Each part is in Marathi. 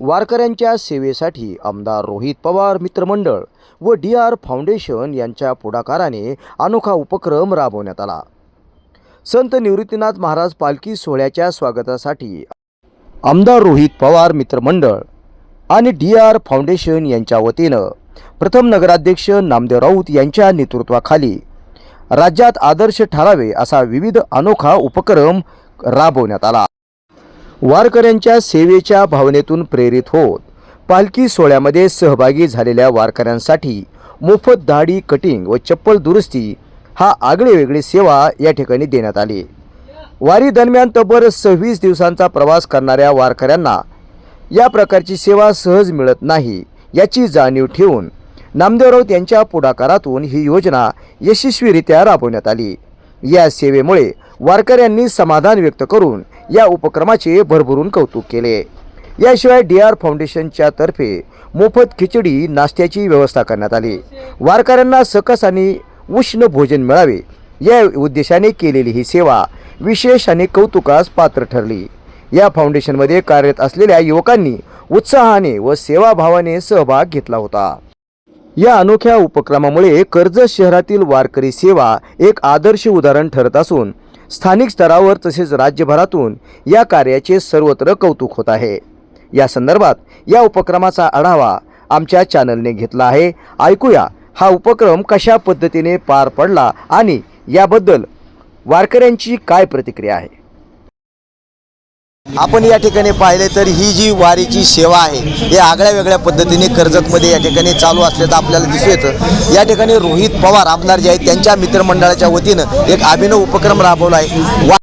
वारकऱ्यांच्या सेवेसाठी आमदार रोहित पवार मित्रमंडळ व डी आर फाउंडेशन यांच्या पुढाकाराने अनोखा उपक्रम राबवण्यात आला. संत निवृत्तीनाथ महाराज पालखी सोहळ्याच्या स्वागतासाठी आमदार रोहित पवार मित्रमंडळ आणि डी आर फाउंडेशन यांच्या वतीनं प्रथम नगराध्यक्ष नामदेव राऊत यांच्या नेतृत्वाखाली राज्यात आदर्श ठरावे असा विविध अनोखा उपक्रम राबवण्यात आला. वारकऱ्यांच्या सेवेच्या भावनेतून प्रेरित होत. पालखी सोहळ्यामध्ये सहभागी झालेल्या वारकऱ्यांसाठी मोफत दाढी कटिंग व चप्पल दुरुस्ती हा आगळीवेगळी सेवा या ठिकाणी देण्यात आली. वारी दरम्यान तब्बल सव्वीस दिवसांचा प्रवास करणाऱ्या वारकऱ्यांना या प्रकारची सेवा सहज मिळत नाही याची जाणीव ठेवून नामदेव राऊत यांच्या पुढाकारातून ही योजना यशस्वीरित्या राबवण्यात आली. या सेवेमुळे वारकऱ्यांनी समाधान व्यक्त करून या उपक्रमाचे भरभरून कौतुक केले. याशिवाय डी आर फाउंडेशनच्या तर्फे मोफत खिचडी नाश्त्याची व्यवस्था करण्यात आली. वारकऱ्यांना सकस आणि उष्ण भोजन मिळावे या उद्देशाने केलेली ही सेवा विशेष आणि कौतुकास पात्र ठरली. या फाउंडेशनमध्ये कार्यरत असलेल्या युवकांनी उत्साहाने व सेवाभावाने सहभाग घेतला होता. या अनोख्या उपक्रमामुळे कर्जत शहरातील वारकरी सेवा एक आदर्श उदाहरण ठरत असून स्थानिक स्तरावर तसेच राज्यभरातून या कार्याचे सर्वत्र कौतुक होत आहे. या संदर्भात या उपक्रमाचा आढावा आमच्या चॅनलने घेतला आहे. ऐकूया हा उपक्रम कशा पद्धतीने पार पडला आणि याबद्दल वारकऱ्यांची काय प्रतिक्रिया आहे? आपण या ठिकाणी पाहिले तर ही जी वारीची सेवा आहे हे आगळ्या वेगळ्या पद्धतीने कर्जतमध्ये या ठिकाणी चालू असल्याचं आपल्याला दिसून येतं. या ठिकाणी रोहित पवार आमदार जे आहेत त्यांच्या मित्रमंडळाच्या वतीनं एक अभिनव उपक्रम राबवला आहे. वा-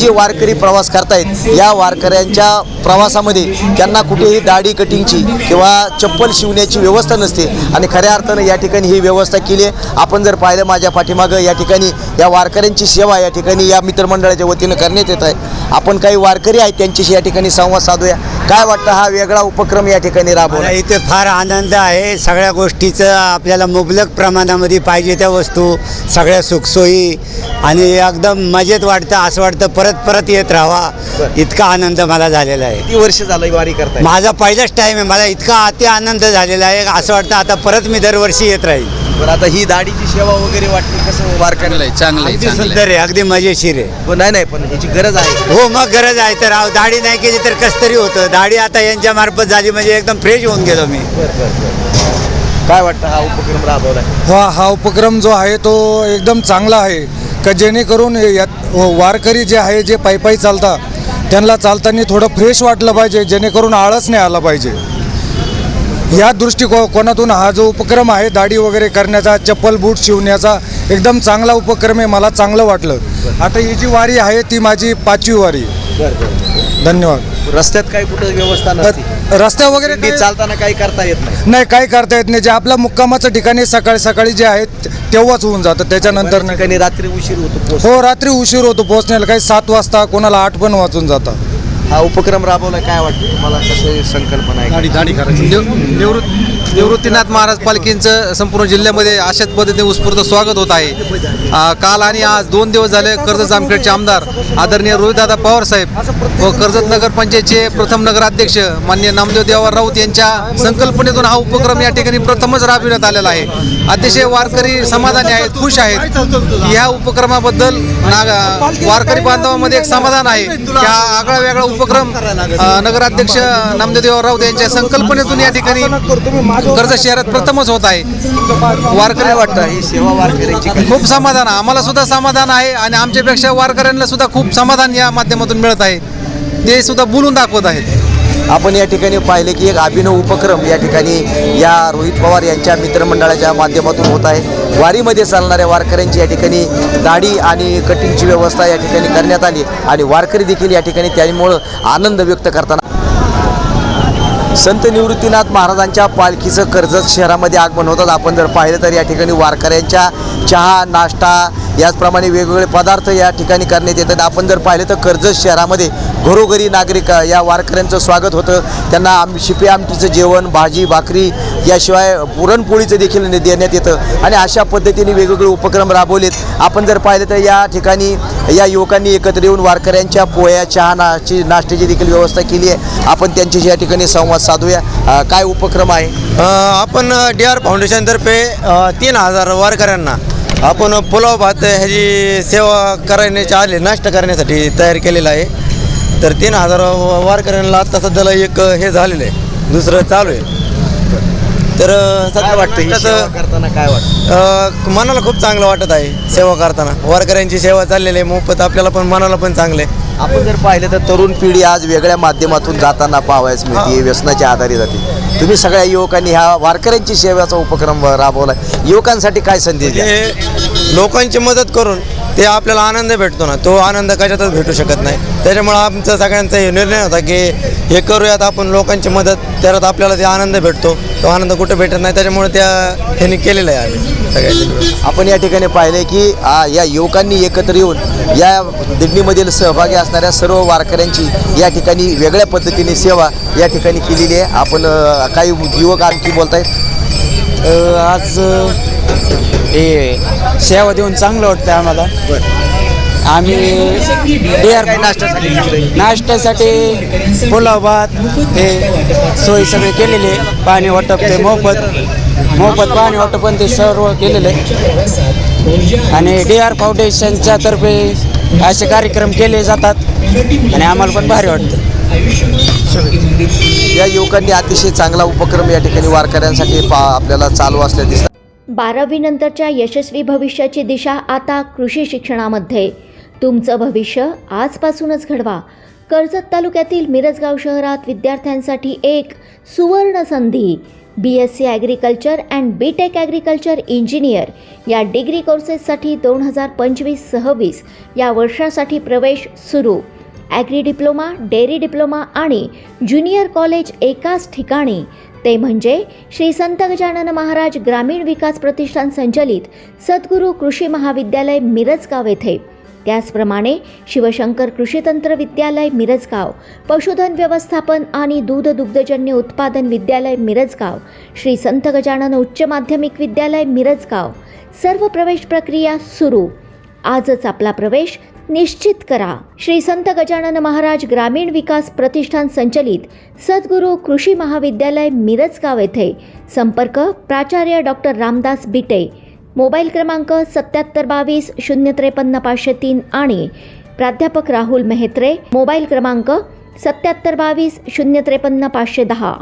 जे वारकरी प्रवास करतायत या वारकऱ्यांच्या प्रवासामध्ये त्यांना कुठेही दाढी कटिंगची किंवा चप्पल शिवण्याची व्यवस्था नसते. आणि खऱ्या अर्थानं या ठिकाणी ही व्यवस्था केली आहे. आपण जर पाहिलं माझ्या पाठीमागं या ठिकाणी या वारकऱ्यांची सेवा या ठिकाणी या मित्रमंडळाच्या वतीनं करण्यात येत आहे. आपण काही वारकरी आहेत त्यांच्याशी या ठिकाणी संवाद साधूया. काय वाटतं हा वेगळा उपक्रम या ठिकाणी राबवला? इथे फार आनंद आहे. सगळ्या गोष्टीचं आपल्याला मुबलक प्रमाणामध्ये पाहिजे त्या वस्तू सगळ्या सुखसोयी. आणि एकदम मजेत वाटतं असं वाटतं परत परत येत राहावा. इतका आनंद मला झालेला आहे. किती वर्ष झालं वारी करताय? माझा पहिलाच टाईम आहे. मला इतका अति आनंद झालेला आहे. असं वाटतं आता परत मी दरवर्षी येत राहील. बरं आता ही दाढीची सेवा वगैरे वाटते कसं वारकऱ्याला चांगलं आहे अगदी चांगलं सुंदर आहे अगदी मजेशीर आहे. हो, नाही नाही पण ह्याची गरज आहे. हो मग गरज आहे तर अहो, दाढी नाही केली तर कस तरी होतं. दाढी आता यांच्या मार्फत झाली म्हणजे एकदम फ्रेश होऊन गेलो मी. काय वाटतं हा उपक्रम राबवलाय? हा हा उपक्रम जो आहे तो एकदम चांगला आहे. का जेणेकरून यात वारकरी जे आहे जे पायी पायी चालतात त्यांना चालताना थोडं फ्रेश वाटलं पाहिजे जेणेकरून आळस नाही आला पाहिजे. या दृष्टिकोनातून हा जो उपक्रम आहे दाढी वगैरे करण्याचा चप्पल बूट शिवण्याचा एकदम चांगला उपक्रम आहे मला चांगलं वाटलं. आता ही जी वारी आहे ती माझी पाचवी वारी. धन्यवाद. रस्त्यात काही कुठं व्यवस्था नसते. रस्त्या वगैरे काही- चालताना काही करता येत नाही. नाही काही करता येत नाही. जे आपल्या मुक्कामाचं ठिकाणी सकाळी सकाळी जे आहेत तेव्हाच होऊन जातं. त्याच्यानंतर बऱ्याच नाही. ठिकाणी रात्री उशीर होतो पोहोच. हो रात्री उशीर होतो पोहोचण्याला. काही सात वाजता कोणाला आठ पण वाजून जातं. हा उपक्रम राबवला काय वाटतं? तुम्हाला कसं संकल्पना आहे? निवृत्त निवृत्तीनाथ महाराज पालखींचं संपूर्ण जिल्ह्यामध्ये अशाच पद्धतीने उत्स्फूर्त स्वागत होत आहे. काल आणि आज दोन दिवस झाले कर्जत जामखेडचे आमदार आदरणीय रोहितदादा पवार साहेब व कर्जत नगर पंचायतचे प्रथम नगराध्यक्ष मान्य नामदेव देवार राऊत यांच्या संकल्पनेतून हा उपक्रम या ठिकाणी प्रथमच राबविण्यात आलेला आहे. अतिशय वारकरी समाधानी आहेत खुश आहेत. या उपक्रमाबद्दल वारकरी बांधवामध्ये एक समाधान आहे. की हा आगळा वेगळा उपक्रम नगराध्यक्ष नामदेव देवार राऊत यांच्या संकल्पनेतून या ठिकाणी कर्जत शहरात प्रथमच होत आहे. वारकरी वाटतं ही सेवा वारकऱ्यांची खूप समाधान आम्हाला सुद्धा समाधान आहे आणि आमच्यापेक्षा वारकऱ्यांना सुद्धा खूप समाधान या माध्यमातून मिळत आहे. ते सुद्धा बोलून दाखवत आहेत. आपण या ठिकाणी पाहिले की एक अभिनव उपक्रम या ठिकाणी या रोहित पवार यांच्या मित्रमंडळाच्या माध्यमातून होत आहे. वारीमध्ये चालणाऱ्या वारकऱ्यांची या ठिकाणी दाढी आणि कटिंगची व्यवस्था या ठिकाणी करण्यात आली आणि वारकरी देखील या ठिकाणी त्यामुळं आनंद व्यक्त करताना संत निवृत्तीनाथ महाराजांच्या पालखीचं कर्जत शहरामध्ये आगमन होतात आपण जर पाहिलं तर या ठिकाणी वारकऱ्यांच्या चहा नाश्ता याचप्रमाणे वेगवेगळे पदार्थ या ठिकाणी करण्यात येतात. आपण जर पाहिलं तर कर्जत शहरामध्ये घरोघरी नागरिक या वारकऱ्यांचं स्वागत होतं. त्यांना आम शिपे आमटीचं जेवण भाजी भाकरी याशिवाय पुरणपोळीचं देखील देण्यात येतं. आणि अशा पद्धतीने वेगवेगळे उपक्रम राबवलेत. आपण जर पाहिलं तर या ठिकाणी या युवकांनी एकत्र येऊन वारकऱ्यांच्या पोळ्या चहा नाची नाश्त्याची देखील व्यवस्था केली आहे. आपण त्यांच्याशी या ठिकाणी संवाद साधूया. काय उपक्रम आहे? आपण डी आर फाउंडेशनतर्फे तीन हजार वारकऱ्यांना आपण पुलाव भात ह्याची सेवा करण्याच्या आले नाश्ता करण्यासाठी तयार केलेला आहे. तर तीन हजार वारकऱ्यांना आत्ता सध्याला एक हे झालेलं आहे. दुसरं चालू आहे. तर सध्या वाटतं करताना काय वाटतं? मनाला खूप चांगलं वाटत आहे सेवा करताना. वारकऱ्यांची सेवा चाललेली आहे. मोफत आपल्याला पण मनाला पण चांगलं आहे. आपण जर पाहिलं तर तरुण पिढी आज वेगळ्या माध्यमातून जाताना पाहावयास मिळते व्यसनाच्या आधारे जाते. तुम्ही सगळ्या युवकांनी ह्या वारकऱ्यांची सेवेचा उपक्रम राबवला युवकांसाठी काय संदेश द्या? हे लोकांची मदत करून ते आपल्याला आनंद भेटतो ना तो आनंद कशातच भेटू शकत नाही. त्याच्यामुळं आमचा सगळ्यांचा हे निर्णय होता की हे करूयात आपण लोकांची मदत त्यात आपल्याला ते आनंद भेटतो तो आनंद कुठे भेटत नाही त्याच्यामुळे त्या ह्यांनी केलेलं आहे आम्ही सगळ्यांनी. आपण या ठिकाणी पाहिले की आ, या युवकांनी एकत्र येऊन या दिंडीमधील सहभागी असणाऱ्या सर्व वारकऱ्यांची या ठिकाणी वेगळ्या पद्धतीने सेवा या ठिकाणी केलेली आहे. आपण काही युवक आणखी बोलतायत. आज हे सेवा देऊन चांगलं वाटतं आम्हाला. आम्ही डी आर काय नाश्त्यासाठी नाश्त्यासाठी पुलाव भात हे सोयी सगळे केलेले. पाणी वाटप ते मोफत. मोफत पाणी वाटप पण ते सर्व केलेलं. आहे आणि डी आर फाउंडेशनच्या तर्फे असे कार्यक्रम केले जातात. आणि आम्हाला पण भारी वाटतं. या युवकांनी अतिशय चांगला उपक्रम या ठिकाणी वारकऱ्यांसाठी पा आपल्याला चालू असल्या दिसतात बारावीनंतरच्या यशस्वी भविष्याची दिशा आता कृषी शिक्षणामध्ये. तुमचं भविष्य आजपासूनच घडवा. कर्जत तालुक्यातील मिरजगाव शहरात विद्यार्थ्यांसाठी एक सुवर्ण संधी. B S C agriculture and B tech agriculture engineer या डिग्री कोर्सेससाठी दोन हजार पंचवीस सव्वीस या वर्षासाठी प्रवेश सुरू. ॲग्री डिप्लोमा डेअरी डिप्लोमा आणि ज्युनियर कॉलेज एकाच ठिकाणी. ते म्हणजे श्री संत गजानन महाराज ग्रामीण विकास प्रतिष्ठान संचलित सद्गुरू कृषी महाविद्यालय मिरजगाव येथे. त्याचप्रमाणे शिवशंकर कृषी तंत्र विद्यालय मिरजगाव पशुधन व्यवस्थापन आणि दूध दुग्धजन्य उत्पादन विद्यालय मिरजगाव श्री संत गजानन उच्च माध्यमिक विद्यालय मिरजगाव. सर्व प्रवेश प्रक्रिया सुरू. आजच आपला प्रवेश निश्चित करा. श्री संत गजानन महाराज ग्रामीण विकास प्रतिष्ठान संचलित सद्गुरू कृषी महाविद्यालय मिरजगाव येथे. संपर्क प्राचार्य डॉक्टर रामदास बिटे. मोबाईल क्रमांक सत्याहत्तर बावीस शून्य त्रेपन्न पाचशे तीन आणि प्राध्यापक राहुल मेहत्रे. मोबाईल क्रमांक सत्याहत्तर बावीस शून्य त्रेपन्न पाचशे दहा.